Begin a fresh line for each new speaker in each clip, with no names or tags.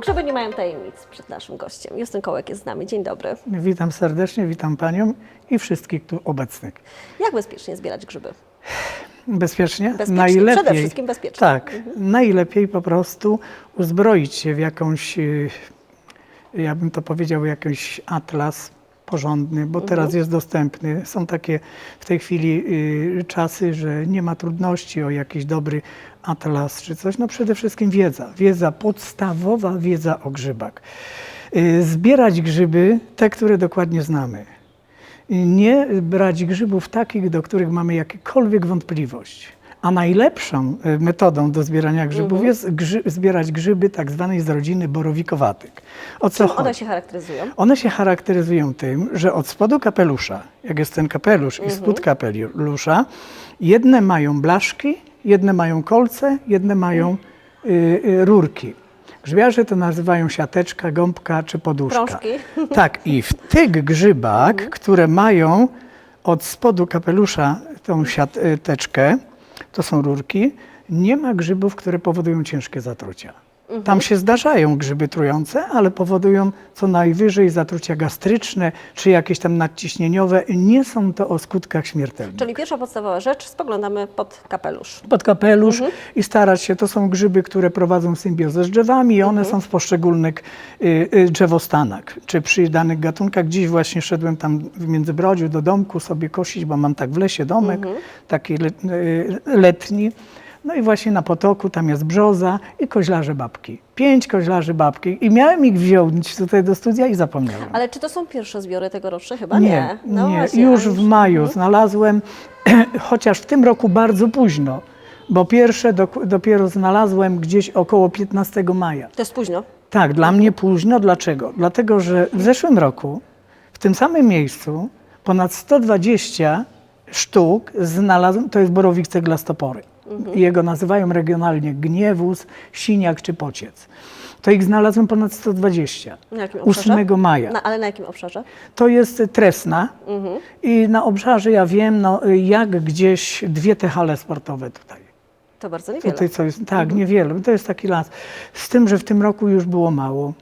Grzyby nie mają tajemnic przed naszym gościem. Justyn Kołek jest z nami. Dzień dobry.
Witam serdecznie, witam Panią i wszystkich tu obecnych.
Jak bezpiecznie zbierać grzyby?
Bezpiecznie?
Bezpiecznie, przede wszystkim bezpiecznie.
Tak, najlepiej po prostu uzbroić się w jakąś, y, ja bym to powiedział, jakiś atlas porządny, bo teraz jest dostępny. Są takie w tej chwili y, czasy, że nie ma trudności o jakiś dobry atlas czy coś. No przede wszystkim wiedza, wiedza podstawowa, wiedza o grzybach. Y, Zbierać grzyby, te, które dokładnie znamy nie brać grzybów takich, do których mamy jakiekolwiek wątpliwość. A najlepszą e, metodą do zbierania grzybów
Mhm.
jest grzy zbierać grzyby tak zwanej z rodziny borowikowatych. O co
Czym one się charakteryzują?
One się charakteryzują tym, że od spodu kapelusza, jak jest ten kapelusz i
Mhm.
spód kapelusza, jedne mają blaszki, jedne mają kolce, jedne mają y, y, rurki. Grzybiarze to nazywają siateczka, gąbka czy poduszka.
Prążki.
Tak, i w tych grzybach, które mają od spodu kapelusza tą siateczkę, to są rurki, nie ma grzybów, które powodują ciężkie zatrucia. Tam się zdarzają grzyby trujące, ale powodują co najwyżej zatrucia gastryczne czy jakieś tam nadciśnieniowe. Nie są to o skutkach śmiertelnych.
Czyli pierwsza podstawowa rzecz, spoglądamy pod kapelusz.
Pod kapelusz i starać się, to są grzyby, które prowadzą symbiozę z drzewami i one są w poszczególnych y, y, drzewostanach, czy przy danych gatunkach. Dziś właśnie szedłem tam w Międzybrodziu do domku sobie kosić, bo mam tak w lesie domek, taki le, y, letni. No i właśnie na potoku tam jest brzoza i koźlarze babki. Pięć koźlarzy babki i miałem ich wziąć tutaj do studia i zapomniałem.
Ale czy to są pierwsze zbiory tegoroczne? Chyba nie.
Nie,
No
nie.
właśnie,
już w maju znalazłem, chociaż w tym roku bardzo późno, bo pierwsze dok- dopiero znalazłem gdzieś około 15 maja.
To jest późno.
Tak, dla mnie późno. Dlaczego? Dlatego, że w zeszłym roku w tym samym miejscu ponad 120 sztuk znalazłem, to jest borowik ceglastopory. Jego nazywają regionalnie gniewus, siniak czy pociec. To ich znalazłem ponad 120.
Na jakim obszarze?
8 maja.
Na, ale na jakim obszarze?
To jest Tresna
Mhm.
i na obszarze ja wiem, no, jak gdzieś dwie te hale sportowe tutaj.
To bardzo niewiele.
Tutaj co jest, tak, niewiele, to jest taki las. Z tym, że w tym roku już było mało.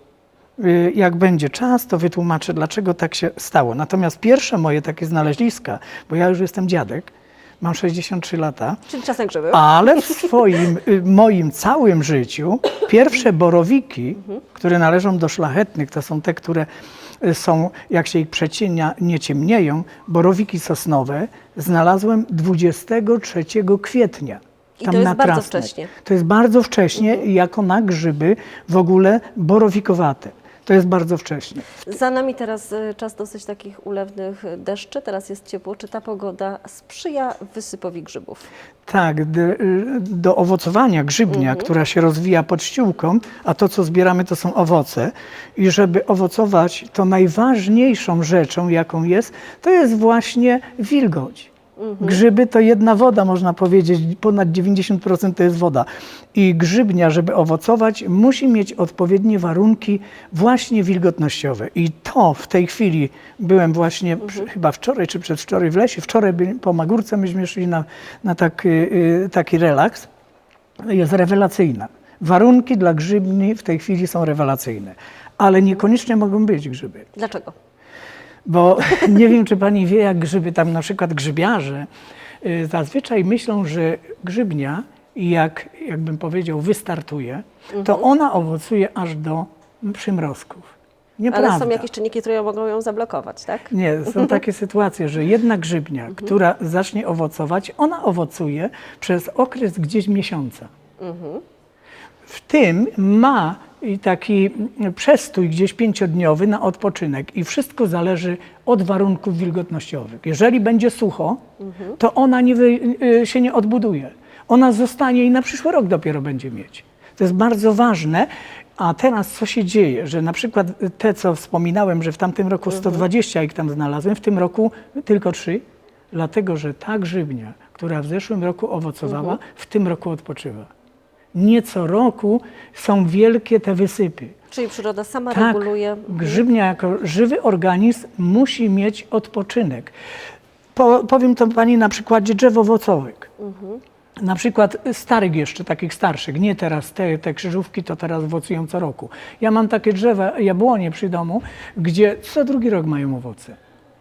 Y, Jak będzie czas, to wytłumaczę, dlaczego tak się stało. Natomiast pierwsze moje takie znaleziska, bo ja już jestem dziadek, mam 63 lata,
Czyli czas na grzyby.
ale w swoim, y, moim całym życiu pierwsze borowiki, które należą do szlachetnych, to są te, które y, są, jak się ich przecienia, nie ciemnieją, borowiki sosnowe, znalazłem 23 kwietnia.
I to jest bardzo wcześnie.
To jest bardzo wcześnie i jako na grzyby w ogóle borowikowate. To jest bardzo wcześnie.
Za nami teraz y, czas dosyć takich ulewnych deszczy. Teraz jest ciepło. Czy ta pogoda sprzyja wysypowi grzybów?
Tak, y, do owocowania grzybnia, która się rozwija pod ściółką, a to, co zbieramy, to są owoce. I żeby owocować, to najważniejszą rzeczą, jaką jest, to jest właśnie wilgoć. Grzyby to jedna woda, można powiedzieć, ponad 90% to jest woda. I grzybnia, żeby owocować, musi mieć odpowiednie warunki właśnie wilgotnościowe. I to w tej chwili byłem właśnie przy, chyba wczoraj czy przedwczoraj w lesie. Wczoraj po Magórce myśmy szli na, na taki, y, taki relaks. Jest rewelacyjna. Warunki dla grzybni w tej chwili są rewelacyjne, ale niekoniecznie mogą być grzyby.
Dlaczego?
Bo nie wiem, czy pani wie, jak grzyby, tam na przykład grzybiarze y, zazwyczaj myślą, że grzybnia, jak, jakbym powiedział, wystartuje, to ona owocuje aż do przymrozków. Nieprawda.
Ale są jakieś czynniki, które mogą ją zablokować, tak?
Nie, są takie sytuacje, że jedna grzybnia, która zacznie owocować, ona owocuje przez okres gdzieś miesiąca. W tym ma i taki przestój gdzieś pięciodniowy na odpoczynek i wszystko zależy od warunków wilgotnościowych. Jeżeli będzie sucho, to ona nie wy, y, się nie odbuduje. Ona zostanie i na przyszły rok dopiero będzie mieć. To jest bardzo ważne. A teraz co się dzieje, że na przykład te, co wspominałem, że w tamtym roku 120 ich tam znalazłem, w tym roku tylko 3, dlatego że ta grzybnia, która w zeszłym roku owocowała, w tym roku odpoczywa. Nie co roku są wielkie te wysypy.
Czyli przyroda sama
Tak,
reguluje.
grzybnia jako żywy organizm musi mieć odpoczynek. Po, powiem to pani na przykładzie drzew owocowych. na przykład starych jeszcze, takich starszych, nie teraz te, te krzyżówki, to teraz owocują co roku. Ja mam takie drzewa, jabłonie przy domu, gdzie co drugi rok mają owoce.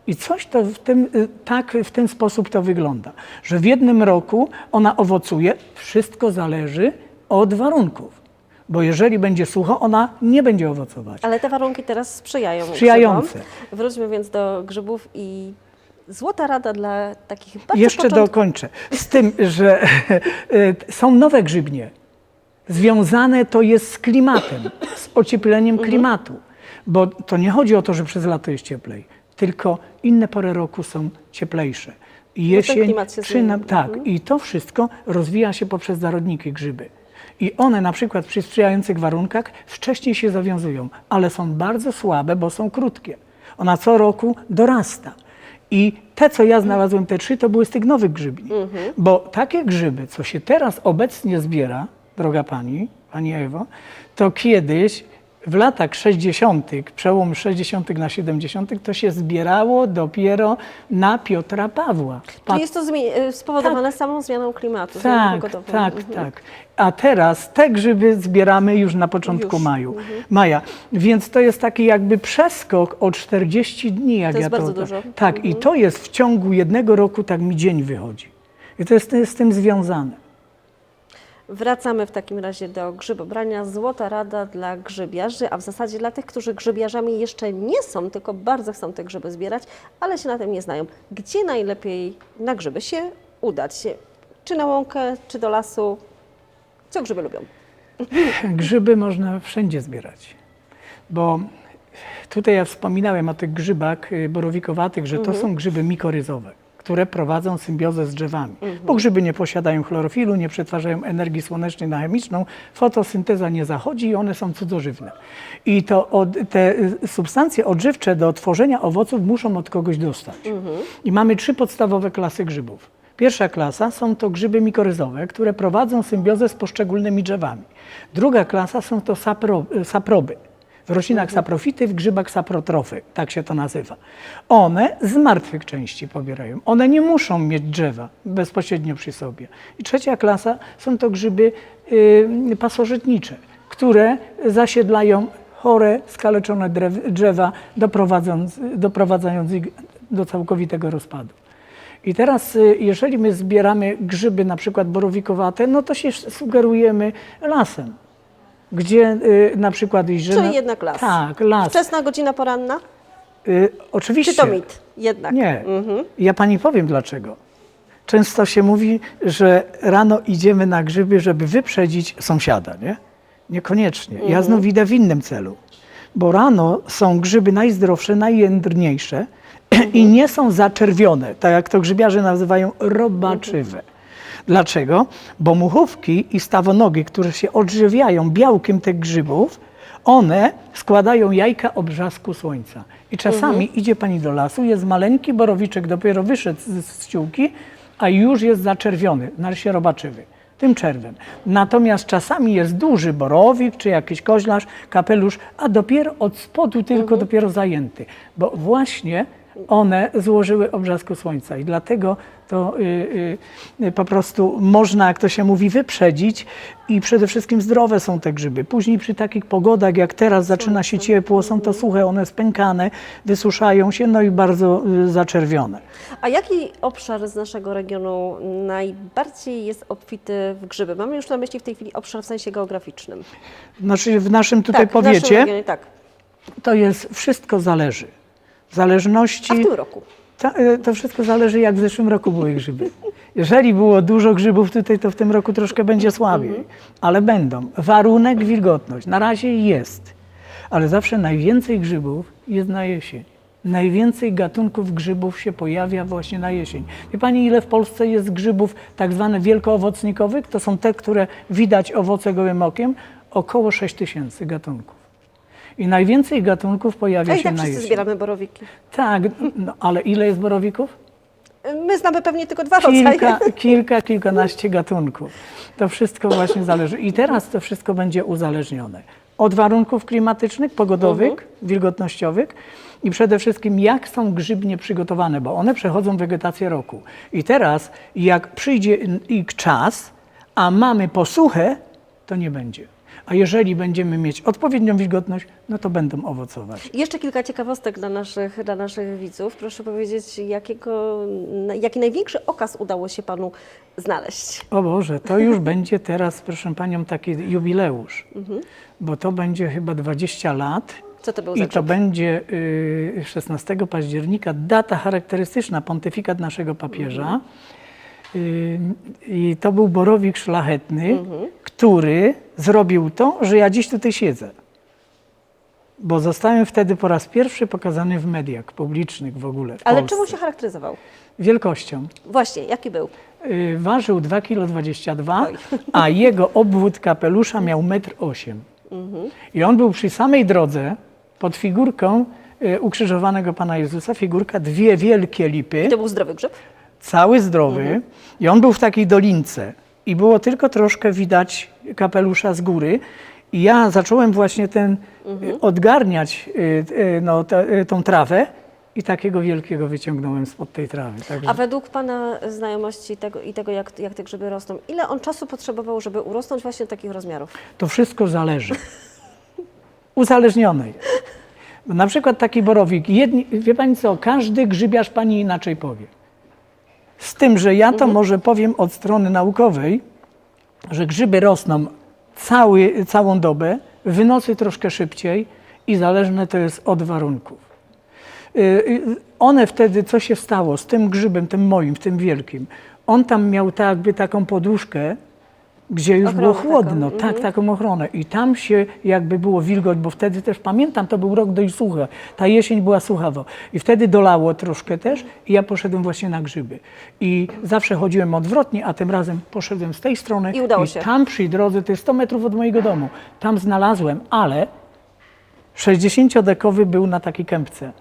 I coś to w tym, y, tak w ten sposób to wygląda, że w jednym roku ona owocuje, wszystko zależy od warunków. Bo jeżeli będzie sucho, ona nie będzie owocować.
Ale te warunki teraz sprzyjają
Sprzyjające.
grzybom. Wróćmy więc do grzybów i złota rada dla takich bardzo
Jeszcze dokończę. Z tym, że e, są nowe grzybnie. Związane to jest z klimatem, z ociepleniem
Mhm.
klimatu. Bo to nie chodzi o to, że przez lato jest cieplej, tylko inne pory roku są cieplejsze. Jesień,
klimat się
tak,
Mhm.
i to wszystko rozwija się poprzez zarodniki grzyby. I one na przykład przy sprzyjających warunkach wcześniej się zawiązują, ale są bardzo słabe, bo są krótkie. Ona co roku dorasta. I te, co ja znalazłem, te trzy, to były z tych nowych grzybni. Bo takie grzyby, co się teraz obecnie zbiera, droga pani, pani Ewo, to kiedyś w latach 60., przełom 60. na 70., to się zbierało dopiero na Piotra Pawła.
Czyli jest to y, spowodowane samą zmianą klimatu.
Tak,
pogodową.
tak,
Mhm.
tak. A teraz te grzyby zbieramy już na początku
Już.
maju, maja. Więc to jest taki jakby przeskok o 40 dni. Jak
To jest
ja
bardzo
to,
dużo.
Tak, i to jest w ciągu jednego roku, tak mi dzień wychodzi. I to jest z tym związane.
Wracamy w takim razie do grzybobrania. Złota rada dla grzybiarzy, a w zasadzie dla tych, którzy grzybiarzami jeszcze nie są, tylko bardzo chcą te grzyby zbierać, ale się na tym nie znają. Gdzie najlepiej na grzyby się udać? Czy na łąkę, czy do lasu? Co grzyby lubią?
Grzyby można wszędzie zbierać, bo tutaj ja wspominałem o tych grzybach y, borowikowatych, że to są grzyby mikoryzowe, które prowadzą symbiozę z drzewami. Bo grzyby nie posiadają chlorofilu, nie przetwarzają energii słonecznej na chemiczną, fotosynteza nie zachodzi i one są cudzożywne. I to od, te y, substancje odżywcze do tworzenia owoców muszą od kogoś dostać. I mamy trzy podstawowe klasy grzybów. Pierwsza klasa są to grzyby mikoryzowe, które prowadzą symbiozę z poszczególnymi drzewami. Druga klasa są to sapro, saproby. W roślinach saprofity, w grzybach saprotrofy, tak się to nazywa. One z martwych części pobierają. One nie muszą mieć drzewa bezpośrednio przy sobie. I trzecia klasa są to grzyby y, pasożytnicze, które zasiedlają chore, skaleczone drzewa, doprowadzając, doprowadzając ich do całkowitego rozpadu. I teraz, y, jeżeli my zbieramy grzyby, na przykład borowikowate, no to się sugerujemy lasem. Gdzie y, na przykład iść,
Czyli
na-
jednak las.
Tak, las.
Wczesna godzina poranna?
Y, oczywiście.
Czy to mit? Jednak.
Nie.
Mhm.
Ja pani powiem dlaczego. Często się mówi, że rano idziemy na grzyby, żeby wyprzedzić sąsiada, nie? Niekoniecznie. Ja znów idę w innym celu. Bo rano są grzyby najzdrowsze, najjędrniejsze i nie są zaczerwione, tak jak to grzybiarze nazywają robaczywe. Dlaczego? Bo muchówki i stawonogi, które się odżywiają białkiem tych grzybów, one składają jajka o brzasku słońca. I czasami idzie pani do lasu, jest maleńki borowiczek, dopiero wyszedł z, z ściółki, a już jest zaczerwiony, narsie robaczywy, tym czerwem. Natomiast czasami jest duży borowik, czy jakiś koźlarz, kapelusz, a dopiero od spodu tylko dopiero zajęty. Bo właśnie one złożyły obrzasku słońca i dlatego to y, y, y, po prostu można, jak to się mówi, wyprzedzić i przede wszystkim zdrowe są te grzyby. Później przy takich pogodach, jak teraz zaczyna się ciepło, są to suche, one spękane, wysuszają się, no i bardzo y, zaczerwione.
A jaki obszar z naszego regionu najbardziej jest obfity w grzyby? Mamy już na myśli w tej chwili obszar w sensie geograficznym.
Znaczy w naszym tutaj
tak, w naszym
powiecie
regionie, tak.
to jest, wszystko zależy. W zależności...
A w tym roku?
Ta, y, to wszystko zależy, jak w zeszłym roku były grzyby. Jeżeli było dużo grzybów tutaj, to w tym roku troszkę będzie słabiej, ale będą. Warunek wilgotność. Na razie jest, ale zawsze najwięcej grzybów jest na jesień. Najwięcej gatunków grzybów się pojawia właśnie na jesień. Wie Pani, ile w Polsce jest grzybów tak zwanych wielkoowocnikowych? To są te, które widać owoce gołym okiem. Około 6 tysięcy gatunków. I najwięcej gatunków pojawia
A i
się
tak
na
wszyscy
jesień.
zbieramy borowiki.
Tak, no, ale ile jest borowików?
My znamy pewnie tylko dwa rodzaje.
Kilka, kilka, kilkanaście gatunków. To wszystko właśnie zależy. I teraz to wszystko będzie uzależnione od warunków klimatycznych, pogodowych, wilgotnościowych i przede wszystkim jak są grzybnie przygotowane, bo one przechodzą wegetację roku. I teraz jak przyjdzie ich czas, a mamy posuchę, to nie będzie. A jeżeli będziemy mieć odpowiednią wilgotność, no to będą owocować.
Jeszcze kilka ciekawostek dla naszych, dla naszych widzów. Proszę powiedzieć, jakiego, jaki największy okaz udało się Panu znaleźć?
O Boże, to już będzie teraz, proszę Panią, taki jubileusz, bo to będzie chyba 20 lat
Co to był
i to będzie y, 16 października, data charakterystyczna, pontyfikat naszego papieża. I to był borowik szlachetny, który zrobił to, że ja dziś tutaj siedzę. Bo zostałem wtedy po raz pierwszy pokazany w mediach publicznych w ogóle. W
Ale
Polsce.
czemu się charakteryzował?
Wielkością.
Właśnie, jaki był?
Y, Ważył 2,22
Oj.
kg, a jego obwód kapelusza miał 1,8 m. I on był przy samej drodze pod figurką y, ukrzyżowanego Pana Jezusa, figurka dwie wielkie lipy,
I to był zdrowy grzyb?
Cały zdrowy. I on był w takiej dolince. I było tylko troszkę widać kapelusza z góry. I ja zacząłem właśnie ten y, odgarniać y, y, no, tą trawę i takiego wielkiego wyciągnąłem spod tej trawy. Także...
A według Pana znajomości tego, i tego, jak, jak te grzyby rosną, ile on czasu potrzebował, żeby urosnąć właśnie do takich rozmiarów?
To wszystko zależy. Uzależnione Na przykład taki borowik, jedni, wie Pani co, każdy grzybiarz Pani inaczej powie. Z tym, że ja to może powiem od strony naukowej, że grzyby rosną cały, całą dobę, w nocy troszkę szybciej i zależne to jest od warunków. Y, y, One wtedy, co się stało z tym grzybem, tym moim, tym wielkim, on tam miał tak jakby taką poduszkę, gdzie już było
Ochronę
chłodno,
taką,
tak, taką ochronę. I tam się jakby było wilgoć, bo wtedy też pamiętam, to był rok dość suchy. Ta jesień była suchawo. I wtedy dolało troszkę też i ja poszedłem właśnie na grzyby. I zawsze chodziłem odwrotnie, a tym razem poszedłem z tej strony.
I udało się.
tam przy drodze, to jest 100 metrów od mojego domu, tam znalazłem, ale 60-dekowy był na takiej kępce.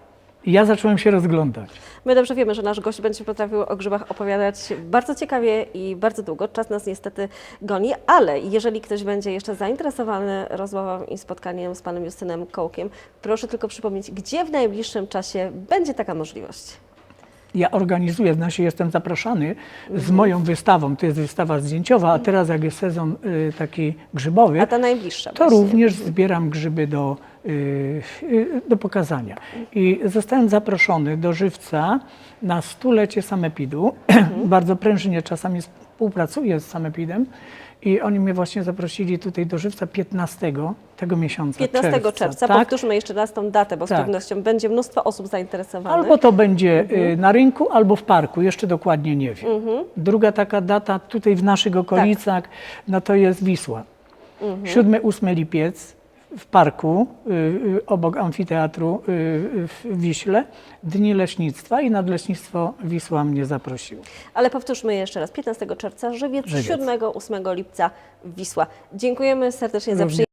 I ja zacząłem się rozglądać.
My dobrze wiemy, że nasz gość będzie potrafił o grzybach opowiadać bardzo ciekawie i bardzo długo. Czas nas niestety goni, ale jeżeli ktoś będzie jeszcze zainteresowany rozmową i spotkaniem z panem Justynem Kołkiem, proszę tylko przypomnieć, gdzie w najbliższym czasie będzie taka możliwość.
Ja organizuję, znaczy jestem zapraszany z moją wystawą. To jest wystawa zdjęciowa, a teraz jak jest sezon y, taki grzybowy,
A ta najbliższa
to
właśnie.
również zbieram grzyby do, y, y, do pokazania. I zostałem zaproszony do żywca na stulecie samepidu. Bardzo prężnie czasami współpracuję z samepidem i oni mnie właśnie zaprosili tutaj do żywca 15 tego miesiąca.
15 czerwca,
tak?
powtórzmy jeszcze raz tą datę, bo z
Tak.
pewnością będzie mnóstwo osób zainteresowanych.
Albo to będzie y, na rynku, albo w parku, jeszcze dokładnie nie wiem. Druga taka data tutaj w naszych okolicach, no to jest Wisła. 7-8 lipiec w parku y, y, obok amfiteatru y, w Wiśle Dni Leśnictwa i Nadleśnictwo Wisła mnie zaprosiło.
Ale powtórzmy jeszcze raz, 15 czerwca Żywiec,
Żywiec.
7-8 lipca Wisła. Dziękujemy serdecznie za
Również